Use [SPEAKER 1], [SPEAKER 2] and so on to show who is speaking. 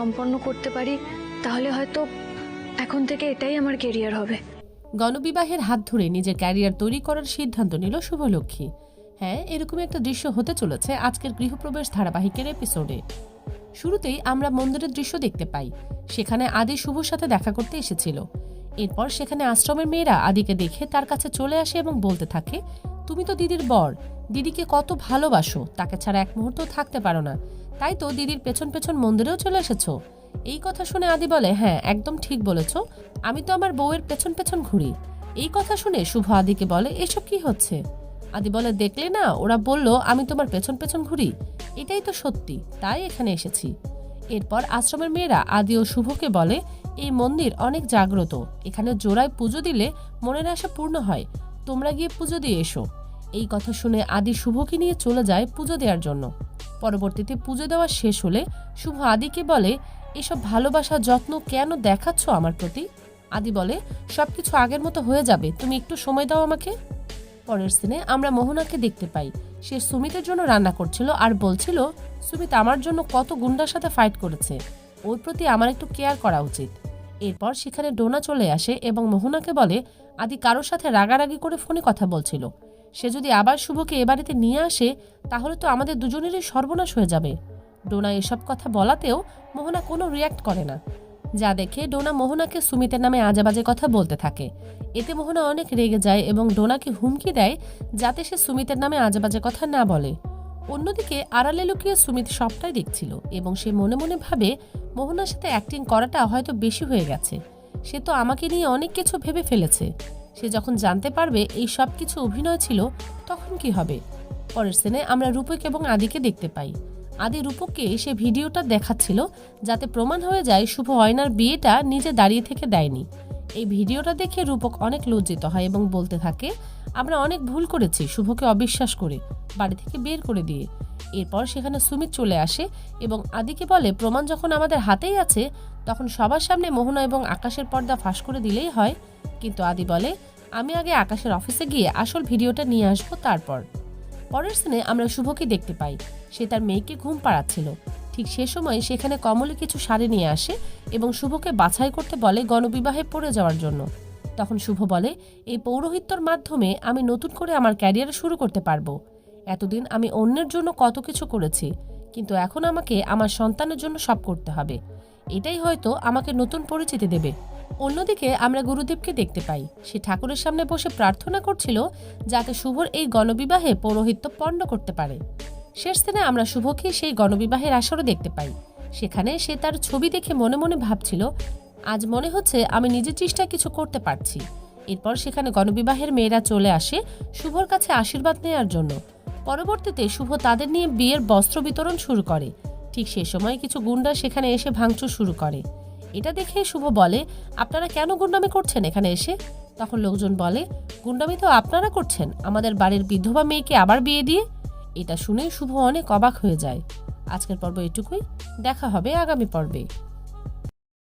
[SPEAKER 1] সম্পন্ন করতে পারি, তাহলে হয়তো এখন থেকে এটাই আমার কেরিয়ার হবে।
[SPEAKER 2] গণবিবাহের হাত ধরে নিজের ক্যারিয়ার তৈরি করার সিদ্ধান্ত নিল শুভলক্ষ্মী। হ্যাঁ এরকম একটা দৃশ্য হতে চলেছে আজকের গৃহপ্রবেশ ধারাবাহিকের এপিসোডে শুরুতেই আমরা মন্দিরের দৃশ্য দেখতে পাই। সেখানে আদি শুভর সাথে দেখা করতে এসেছিল। এরপর সেখানে আশ্রমের মেয়েরা আদিকে দেখে তার কাছে চলে আসে এবং বলতে থাকে তুমি তো দিদির বর। দিদিকে কত ভালোবাসো, তাকে ছাড়া এক মুহূর্ত থাকতে পারো না। তাই তো দিদির পেছন পেছন মন্দিরেও চলে এসেছ। এই কথা শুনে আদি বলে হ্যাঁ একদম ঠিক বলেছ। আমি তো আমার বউয়ের পেছন পেছন ঘুরি। এই কথা শুনে শুভ আদিকে বলে, এসব কি হচ্ছে? আদি বলে, দেখলে না, ওরা বলল, আমি তোমার পেছন পেছন ঘুরি। এটাই তো সত্যি, তাই এখানে এসেছি। এরপর আশ্রমের মেয়েরা আদি ও শুভকে বলে, এই মন্দির অনেক জাগ্রত। এখানে জোড়ায় পুজো দিলে মনের আশা পূর্ণ হয়। তোমরা গিয়ে পুজো দিয়ে এসো। এই কথা শুনে আদি শুভকে নিয়ে চলে যায় পুজো দেওয়ার জন্য। পরবর্তীতে পুজো দেওয়া শেষ হলে শুভ আদিকে বলে, এসব ভালোবাসা, যত্ন কেন দেখাচ্ছ আমার প্রতি? আদি বলে, সবকিছু আগের মতো হয়ে যাবে, তুমি একটু সময় দাও আমাকে। পরের সিনে আমরা মোহনাকে দেখতে পাই। সে সুমিতের জন্য রান্না করছিল আর বলছিল, সুমিত আমার জন্য কত গুন্ডার সাথে ফাইট করেছে। ওর প্রতি আমার একটু কেয়ার করা উচিত। এরপর সেখানে ডোনা চলে আসে এবং মোহনাকে বলে, আদি কারোর সাথে রাগারাগি করে ফোনে কথা বলছিল। সে যদি আবার শুভকে এ বাড়িতে নিয়ে আসে, তাহলে তো আমাদের দুজনেরই সর্বনাশ হয়ে যাবে। ডোনা এসব কথা বলাতেও মোহনা কোনো রিয়াক্ট করে না। যা দেখে ডোনা মোহনাকে সুমিতের নামে আজেবাজে কথা বলতে থাকে। এতে মোহনা অনেক রেগে যায় এবং ডোনাকে হুমকি দেয় যাতে সে সুমিতের নামে আজেবাজে কথা না বলে। অন্যদিকে আড়ালে লুকিয়ে সুমিত সবটাই দেখছিল এবং সে মনে মনে ভাবে মোহনার সাথে অ্যাক্টিং করাটা হয়তো বেশি হয়ে গেছে। সে তো আমাকে নিয়ে অনেক কিছু ভেবে ফেলেছে। সে যখন জানতে পারবে এই সব কিছু অভিনয় ছিল, তখন কি হবে? পরের সিনে আমরা রূপক এবং আদিকে দেখতে পাই। আদি রূপককে সে ভিডিওটা দেখাচ্ছিল যাতে প্রমাণ হয়ে যায় শুভ অয়নার বিয়েটা নিজে দাঁড়িয়ে থেকে দেয়নি। এই ভিডিওটা দেখে রূপক অনেক লজ্জিত হয় এবং বলতে থাকে, আমরা অনেক ভুল করেছি, শুভকে অবিশ্বাস করে, বাড়ি থেকে বের করে দিয়ে। এরপর সেখানে সুমিত চলে আসে এবং আদিকে বলে, প্রমাণ যখন আমাদের হাতেই আছে, তখন সবার সামনে মোহনা এবং আকাশের পর্দা ফাঁস করে দিলেই হয়। কিন্তু আদি বলে, আমি আগে আকাশের অফিসে গিয়ে আসল ভিডিওটা নিয়ে আসব তারপর। পরের সিনে আমরা শুভকে দেখতে পাই। সে তার মেয়েকে ঘুম পাড়াচ্ছিল। ঠিক সে সময় সেখানে কমলে কিছু শাড়ি নিয়ে আসে এবং শুভকে বাছাই করতে বলে গণবিবাহে পড়ে যাওয়ার জন্য। তখন শুভ বলে, এই পৌরোহিত্যর মাধ্যমে আমি নতুন করে আমার ক্যারিয়ার শুরু করতে পারব। এতদিন আমি অন্যের জন্য কত কিছু করেছি, কিন্তু এখন আমাকে আমার সন্তানের জন্য সব করতে হবে। এটাই হয়তো আমাকে নতুন পরিচিতি দেবে। অন্যদিকে আমরা গুরুদেবকে দেখতে পাই। সে ঠাকুরের সামনে বসে প্রার্থনা করছিল যাতে শুভর এই গণবিবাহে পৌরোহিত্য পণ্ড করতে পারে। শেষ দিনে আমরা শুভকে সেই গণবিবাহের আসরও দেখতে পাই। সেখানে সে তার ছবি দেখে মনে মনে ভাবছিল, আজ মনে হচ্ছে আমি নিজের চেষ্টায় কিছু করতে পারছি। এরপর সেখানে গণবিবাহের মেয়েরা চলে আসে শুভর কাছে আশীর্বাদ নেওয়ার জন্য। পরবর্তীতে শুভ তাদের নিয়ে বিয়ের বস্ত্র বিতরণ শুরু করে। ঠিক সে সময় কিছু গুন্ডা সেখানে এসে ভাঙচুর শুরু করে। এটা দেখে শুভ বলে, আপনারা কেন গুন্ডামি করছেন এখানে এসে? তখন লোকজন বলে, গুন্ডামি তো আপনারা করছেন। আমাদের বাড়ির বিধবা মেয়েকে আবার বিয়ে দিয়ে এটা শুনে শুভ অনেক অবাক হয়ে যায়। আজকের পর্ব এটুকুই। দেখা হবে আগামী পর্বে।